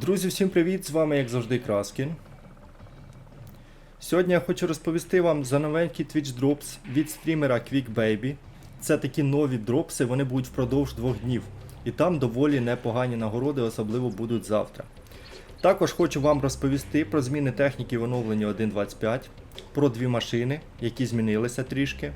Друзі, всім привіт! З вами, як завжди, Краскін. Сьогодні я хочу розповісти вам за новенький Twitch Drops від стрімера QuickBaby. Це такі нові дропси, вони будуть впродовж двох днів. І там доволі непогані нагороди, особливо будуть завтра. Також хочу вам розповісти про зміни техніки в оновленні 1.25, про дві машини, які змінилися трішки.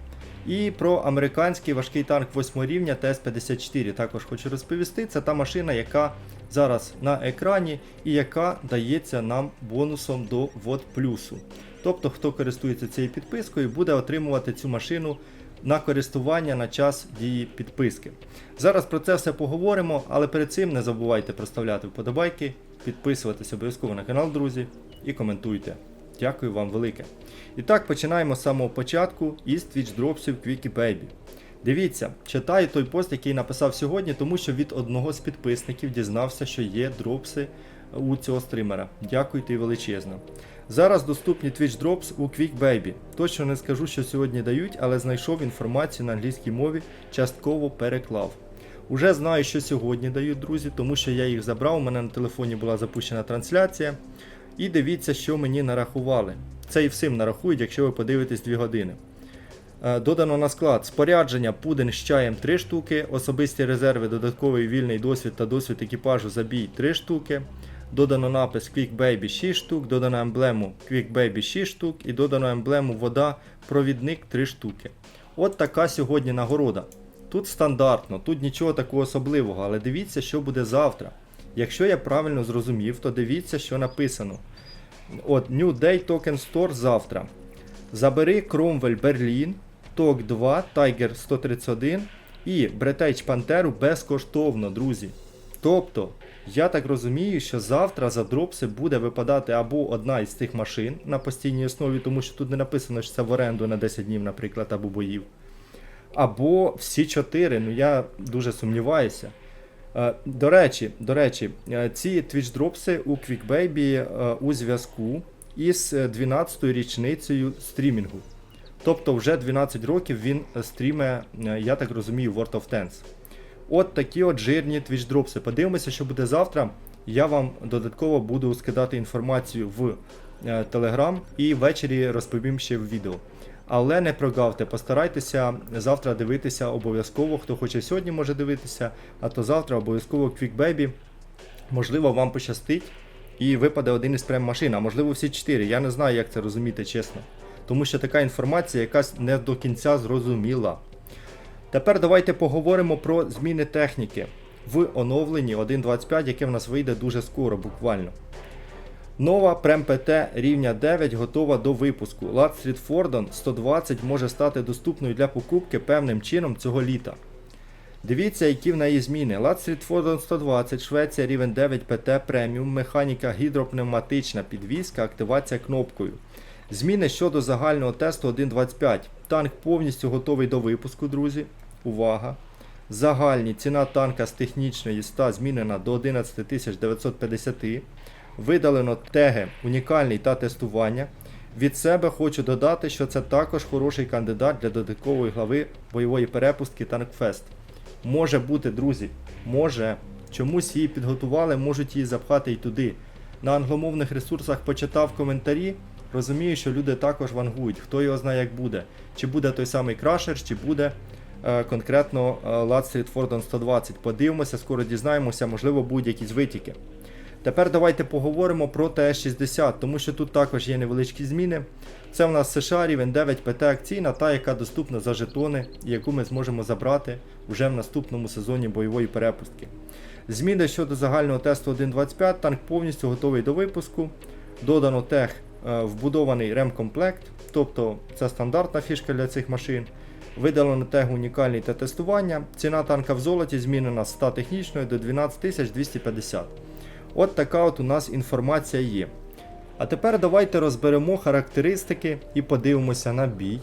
І про американський важкий танк 8 рівня ТС-54 також хочу розповісти. Це та машина, яка зараз на екрані і яка дається нам бонусом до ВОД плюсу. Тобто, хто користується цією підпискою, буде отримувати цю машину на користування на час дії підписки. Зараз про це все поговоримо, але перед цим не забувайте проставляти вподобайки, підписуватися обов'язково на канал, друзі, і коментуйте. Дякую вам велике. І так, починаємо з самого початку із Twitch дропсів Quickie Baby. Дивіться, читаю той пост, який написав сьогодні, тому що від одного з підписників дізнався, що є дропси у цього стримера. Дякуйте і величезно. Зараз доступні Twitch Drops у Quick Baby. Точно не скажу, що сьогодні дають, але знайшов інформацію на англійській мові, частково переклав. Уже знаю, що сьогодні дають, друзі, тому що я їх забрав. У мене на телефоні була запущена трансляція. І дивіться, що мені нарахували. Це і всім нарахують, якщо ви подивитесь 2 години. Е, Додано на склад спорядження пудинг з чаєм 3 штуки, особисті резерви, додатковий вільний досвід та досвід екіпажу забій 3 штуки. Додано напис Quick Baby 6 штук, додано емблему Quick Baby 6 штук і додано емблему вода провідник 3 штуки. От така сьогодні нагорода. Тут стандартно, тут нічого такого особливого, але дивіться, що буде завтра. Якщо я правильно зрозумів, то дивіться, що написано. От New Day Token Store завтра. Забери Cromwell Berlin, TOC 2, Tiger 131 і Бретейч Пантеру безкоштовно, друзі. Тобто, я так розумію, що завтра за дропси буде випадати або одна із цих машин на постійній основі, тому що тут не написано, що це в оренду на 10 днів, наприклад, або боїв. Або всі чотири, ну я дуже сумніваюся. Е, До речі, до речі, е, ці Twitch дропси у QuickBaby е, у зв'язку із 12-ю річницею стрімінгу. Тобто вже 12 років він стріме, я так розумію, World of Tanks. От такі от жирні Twitch дропси. Подивимося, що буде завтра. Я вам додатково буду скидати інформацію в Telegram і ввечері розповім ще в відео. Але не прогавте, постарайтеся завтра дивитися обов'язково. Хто хоче сьогодні може дивитися, а то завтра обов'язково Quick Baby. Можливо, вам пощастить і випаде один із прем машин, а можливо всі чотири. Я не знаю, як це розуміти чесно. Тому що така інформація якась не до кінця зрозуміла. Тепер давайте поговоримо про зміни техніки в оновленні 1.25, яке в нас вийде дуже скоро, буквально. Нова ПТ рівня 9 готова до випуску. Lat Street Fordon 120 може стати доступною для покупки певним чином цього літа. Дивіться, які в неї зміни. Lat Street Fordon 120, Швеція рівень 9 ПТ преміум, механіка гідропневматична підвізка, активація кнопкою. Зміни щодо загального тесту 1.25. Танк повністю готовий до випуску, друзі. Увага! Загальні ціна танка з технічної 100 змінена до 11 950. Видалено теги унікальний та тестування. Від себе хочу додати, що це також хороший кандидат для додаткової глави бойової перепустки Танкфест. Може бути, друзі, може. Чомусь її підготували, можуть її запхати і туди. На англомовних ресурсах почитав коментарі. Розумію, що люди також вангують, хто його знає, як буде. Чи буде той самий крашер, чи буде е, конкретно е, Street Fordon 120. Подивимося, скоро дізнаємося, можливо, будуть якісь витіки. Тепер давайте поговоримо про ТС-60, тому що тут також є невеличкі зміни. Це в нас США рівень 9 ПТ акційна, та яка доступна за жетони, яку ми зможемо забрати вже в наступному сезоні бойової перепустки. Зміни щодо загального тесту 1.25, танк повністю готовий до випуску. Додано тех е, вбудований ремкомплект, тобто це стандартна фішка для цих машин. Видалено тег унікальний та тестування. Ціна танка в золоті змінена з 100 технічної до 12250. От така от у нас інформація є. А тепер давайте розберемо характеристики і подивимося на бій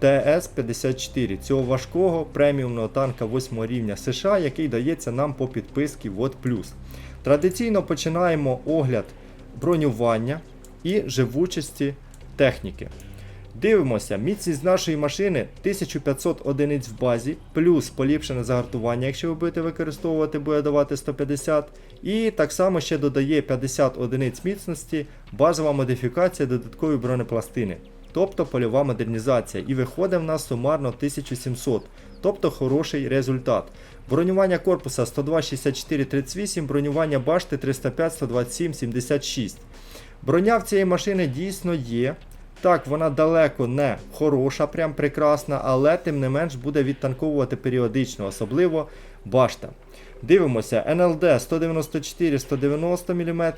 ТС-54, цього важкого преміумного танка 8 рівня США, який дається нам по підписці WOT+. Традиційно починаємо огляд бронювання і живучості техніки. Дивимося, міцність нашої машини 1500 одиниць в базі, плюс поліпшене загартування, якщо ви будете використовувати, буде давати 150. І так само ще додає 50 одиниць міцності, базова модифікація додаткової бронепластини. Тобто польова модернізація. І виходить в нас сумарно 1700. Тобто хороший результат. Бронювання корпуса 102, 64, 38, бронювання башти 305, 127, 76. Броня в цієї машини дійсно є. Так, вона далеко не хороша, прям прекрасна, але тим не менш буде відтанковувати періодично, особливо башта. Дивимося, НЛД 194-190 мм,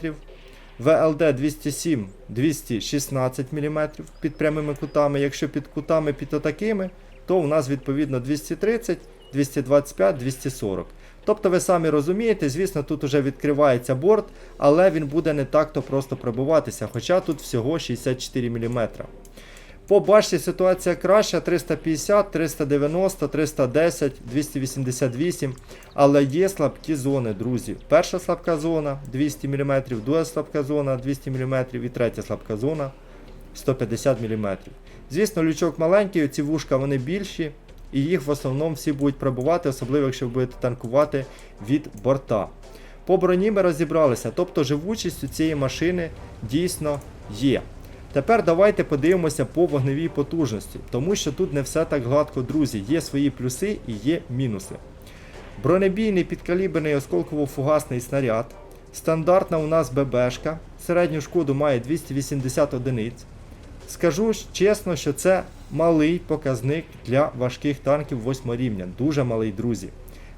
ВЛД 207 216 мм під прямими кутами. Якщо під кутами під отакими, то у нас відповідно 230, 225, 240. Тобто ви самі розумієте, звісно, тут вже відкривається борт, але він буде не так-то просто пробиватися, хоча тут всього 64 мм. По башті ситуація краща 350, 390, 310, 288, але є слабкі зони, друзі. Перша слабка зона 200 мм, друга слабка зона 200 мм і третя слабка зона 150 мм. Звісно, лючок маленький, ці вушка вони більші, і їх в основному всі будуть пробувати, особливо якщо ви будете танкувати від борта. По броні ми розібралися, тобто живучість у цієї машини дійсно є. Тепер давайте подивимося по вогневій потужності, тому що тут не все так гладко, друзі. Є свої плюси і є мінуси. Бронебійний підкаліберний осколково-фугасний снаряд. Стандартна у нас ББшка. Середню шкоду має 280 одиниць. Скажу чесно, що це малий показник для важких танків 8 рівня. Дуже малий, друзі.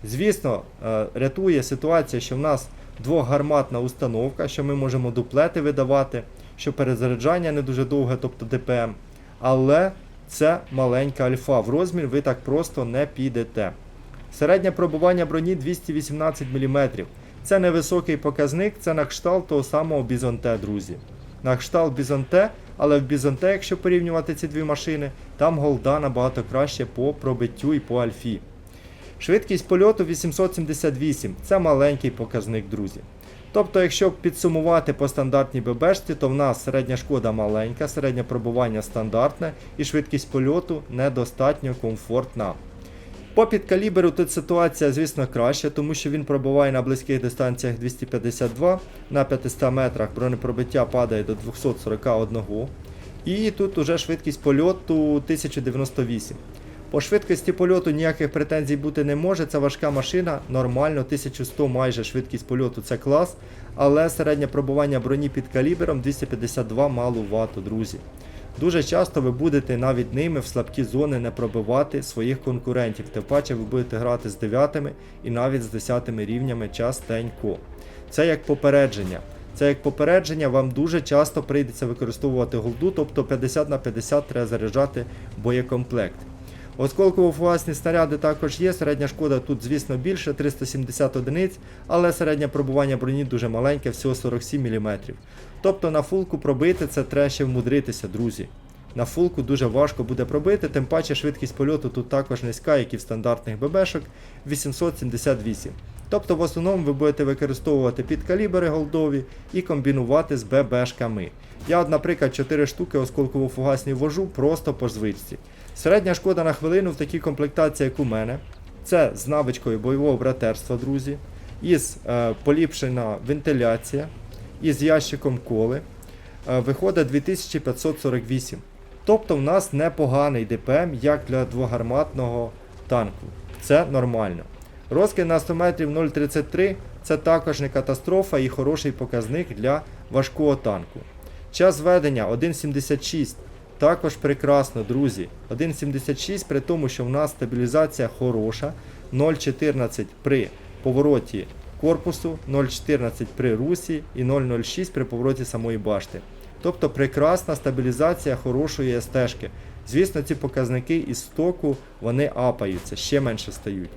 Звісно, е, рятує ситуація, що в нас двохгарматна установка, що ми можемо дуплети видавати, що перезаряджання не дуже довге, тобто ДПМ. Але це маленька альфа. В розмір ви так просто не підете. Середнє пробування броні 218 мм. Це невисокий показник, це на кшталт того самого Бізонте, друзі. На кшталт Бізонте, але в Бізонте, якщо порівнювати ці дві машини, там голда набагато краще по пробиттю і по альфі. Швидкість польоту 878 це маленький показник, друзі. Тобто, якщо підсумувати по стандартній ББшці, то в нас середня шкода маленька, середнє пробування стандартне і швидкість польоту недостатньо комфортна. По підкаліберу тут ситуація, звісно, краща, тому що він пробиває на близьких дистанціях 252, на 500 метрах бронепробиття падає до 241. І тут уже швидкість польоту 1098. По швидкості польоту ніяких претензій бути не може. Це важка машина, нормально, 1100 майже швидкість польоту це клас. Але середнє пробування броні під калібером 252 малувато, друзі. Дуже часто ви будете навіть ними в слабкі зони не пробивати своїх конкурентів. Тим паче ви будете грати з 9 і навіть з 10 рівнями частенько. Це як попередження. Це як попередження, вам дуже часто прийдеться використовувати голду, тобто 50 на 50 треба заряджати боєкомплект. Осколково-фугасні снаряди також є, середня шкода тут, звісно, більше 370 одиниць, але середнє пробування броні дуже маленьке, всього 47 мм. Тобто на фулку пробити це треба ще вмудритися, друзі. На фулку дуже важко буде пробити, тим паче швидкість польоту тут також низька, як і в стандартних ББшок 878. Тобто в основному ви будете використовувати підкалібери голдові і комбінувати з ББшками. Я, от, наприклад, 4 штуки осколково-фугасні вожу просто по звичці. Середня шкода на хвилину в такій комплектації, як у мене. Це з навичкою бойового братерства, друзі. Із е, поліпшена вентиляція, із ящиком коли. Е, виходить 2548. Тобто в нас непоганий ДПМ, як для двогарматного танку. Це нормально. Розкид на 100 метрів 0,33 це також не катастрофа і хороший показник для важкого танку. Час ведення 1,76. Також прекрасно, друзі. 1,76 при тому, що в нас стабілізація хороша. 0,14 при повороті корпусу, 0,14 при русі і 0,06 при повороті самої башти. Тобто прекрасна стабілізація хорошої стежки. Звісно, ці показники із стоку вони апаються, ще менше стають.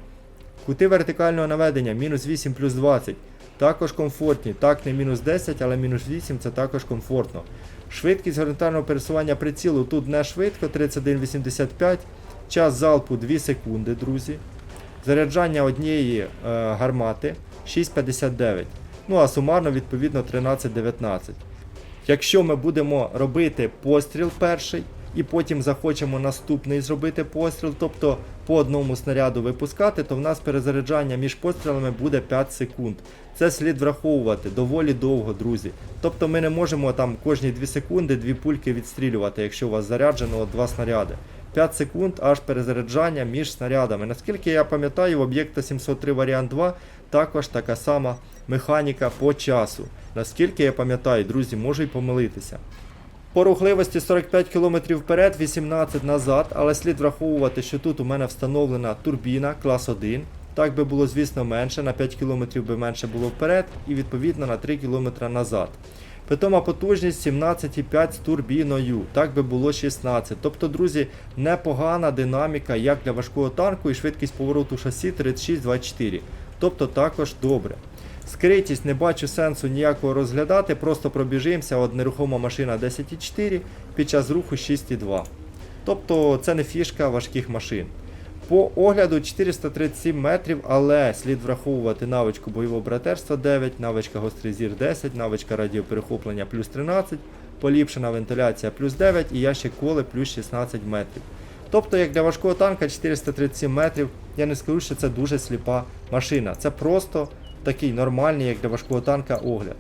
Кути вертикального наведення мінус 8 плюс 20. Також комфортні. Так, не мінус 10, але мінус 8 це також комфортно. Швидкість горизонтального пересування прицілу тут не швидко, 31,85. Час залпу 2 секунди, друзі. Заряджання однієї е, гармати 6,59. Ну а сумарно, відповідно, 13,19. Якщо ми будемо робити постріл перший, і потім захочемо наступний зробити постріл, тобто по одному снаряду випускати, то в нас перезаряджання між пострілами буде 5 секунд. Це слід враховувати доволі довго, друзі. Тобто ми не можемо там кожні 2 секунди дві пульки відстрілювати, якщо у вас заряджено от два снаряди. 5 секунд аж перезаряджання між снарядами. Наскільки я пам'ятаю, в об'єкта 703 варіант 2 також така сама механіка по часу. Наскільки я пам'ятаю, друзі, можу й помилитися. По рухливості 45 км вперед, 18 назад, але слід враховувати, що тут у мене встановлена турбіна клас 1. Так би було, звісно, менше, на 5 км би менше було вперед і відповідно на 3 км назад. Питома потужність 17,5 з турбіною, так би було 16. Тобто, друзі, непогана динаміка як для важкого танку і швидкість повороту шасі 36-24. Тобто також добре. Скритість не бачу сенсу ніякого розглядати, просто пробіжимося, от нерухома машина 10,4 під час руху 6,2. Тобто це не фішка важких машин. По огляду 437 метрів, але слід враховувати навичку бойового братерства 9, навичка гострий зір 10, навичка радіоперехоплення плюс 13, поліпшена вентиляція плюс 9 і ящик коли плюс 16 метрів. Тобто, як для важкого танка 437 метрів, я не скажу, що це дуже сліпа машина. Це просто такий нормальний, як для важкого танка, огляд.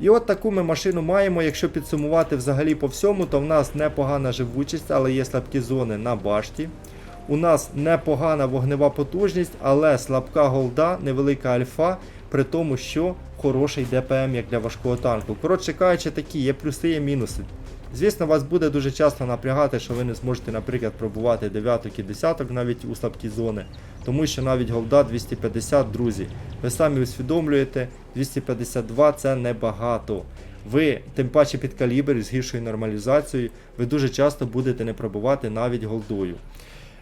І от таку ми машину маємо. Якщо підсумувати взагалі по всьому, то в нас непогана живучість, але є слабкі зони на башті. У нас непогана вогнева потужність, але слабка голда, невелика альфа, при тому, що хороший ДПМ як для важкого танку. Коротше кажучи, такі є плюси, є мінуси. Звісно, вас буде дуже часто напрягати, що ви не зможете, наприклад, пробувати дев'яток і десяток навіть у слабкі зони, тому що навіть голда 250, друзі. Ви самі усвідомлюєте, 252 це небагато. Ви, тим паче під калібр з гіршою нормалізацією, ви дуже часто будете не пробувати навіть голдою.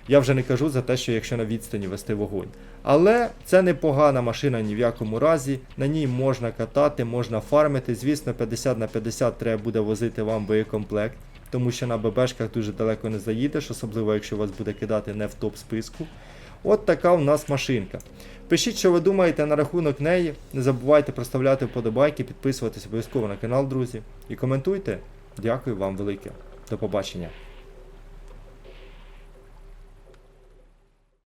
Я вже не кажу за те, що якщо на відстані вести вогонь. Але це непогана машина ні в якому разі. На ній можна катати, можна фармити. Звісно, 50 на 50 треба буде возити вам боєкомплект, тому що на ББшках дуже далеко не заїдеш, особливо якщо вас буде кидати не в топ списку. От така в нас машинка. Пишіть, що ви думаєте на рахунок неї. Не забувайте проставляти вподобайки, підписуватись обов'язково на канал, друзі. І коментуйте. Дякую вам велике. До побачення.